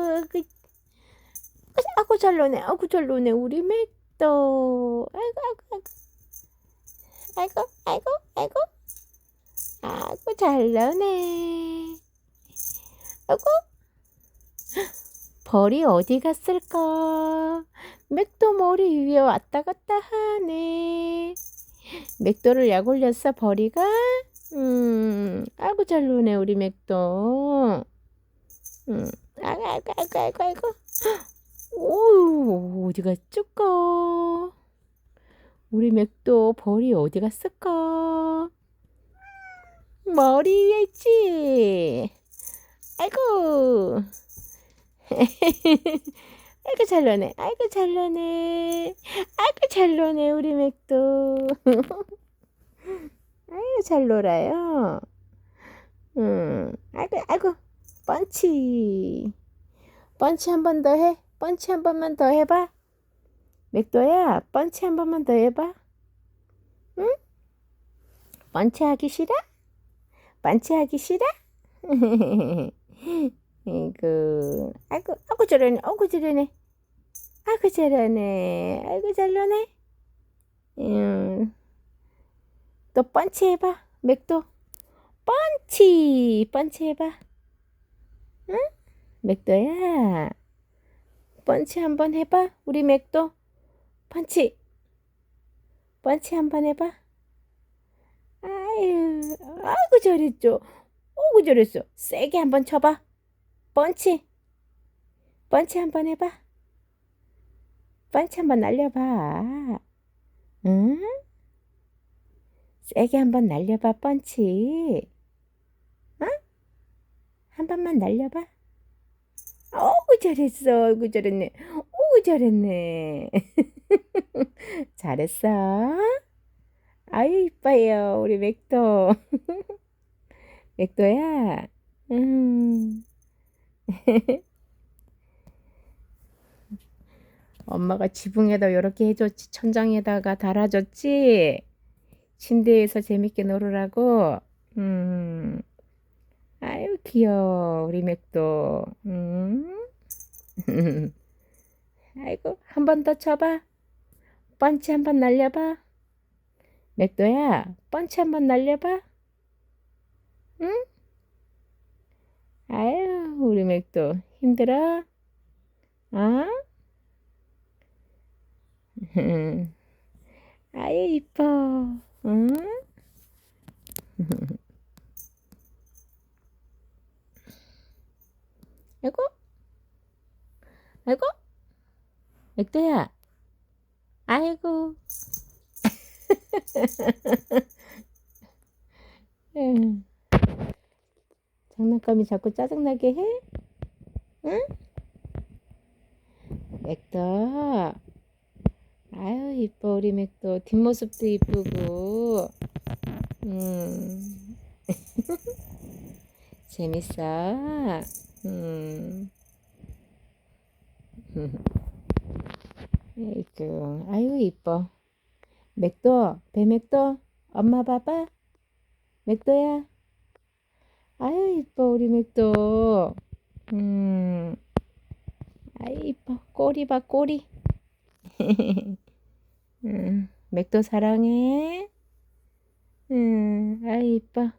아이고, 아이고 잘 노네. 아이고 잘 노네. 우리 맥도. 아이고 아이고 아이고 아이고 아이고 아이고 잘 노네. 아이고 벌이 어디 갔을까? 맥도 머리 위에 왔다 갔다 하네. 맥도를 약 올렸어 벌이가? 음, 아이고 잘 노네 우리 맥도. 음, 아이고 아이고 아이고 아이고 아이고. 오, 어디 갔을까? 우리 맥도 벌이 어디 갔을까? 머리 위에 있지. 아이고. 아이고 잘 노네. 아이고 잘 노네. 아이고 잘 노네 우리 맥도. 아이고 잘 놀아요. 음, 아이고 아이고 펀치. 펀치 한 번 더 해. 펀치 한 번만 더 해봐. 맥도야, 펀치 한 번만 더 해봐. 응? 펀치 하기 싫어? 펀치 하기 싫어? 이구, 아이고, 아이고 저러네, 아이고 저러네, 아이고 저러네, 아이고 잘러네. 음, 또 펀치 해봐, 맥도. 펀치, 펀치 해봐. 응? 맥도야. 펀치 한번 해봐. 우리 맥도. 펀치. 펀치 한번 해봐. 아유, 아이고 잘했죠. 오구 잘했어. 세게 한번 쳐봐. 펀치. 펀치 한번 해봐. 펀치 한번 날려봐. 응? 세게 한번 날려봐, 펀치. 응? 한 번만 날려봐. 어구 잘했어. 어구 잘했네. 어구 잘했네. 잘했어. 아유 이뻐요. 우리 맥도. 맥도야. 음. 엄마가 지붕에다 이렇게 해줬지. 천장에다가 달아줬지. 침대에서 재밌게 놀으라고. 음. 아유 귀여워 우리 맥도. 음. 아이고 한 번 더 쳐봐. 펀치 한 번 날려봐. 맥도야 펀치 한 번 날려봐. 응? 아유 우리 맥도 힘들어? 어? 아유 이뻐. 응? 아이고, 아이고, 맥도야, 아이고. 응. 장난감이 자꾸 짜증나게 해? 응? 맥도. 아유, 이뻐, 우리 맥도. 뒷모습도 이쁘고. 음. 재밌어. 음. 아이고, 아유, 이뻐. 맥도, 배맥도, 엄마 봐봐. 맥도야. 아유, 이뻐, 우리 맥도. 음. 아유, 이뻐. 꼬리 봐, 꼬리. 음, 맥도 사랑해. 음, 아유, 이뻐.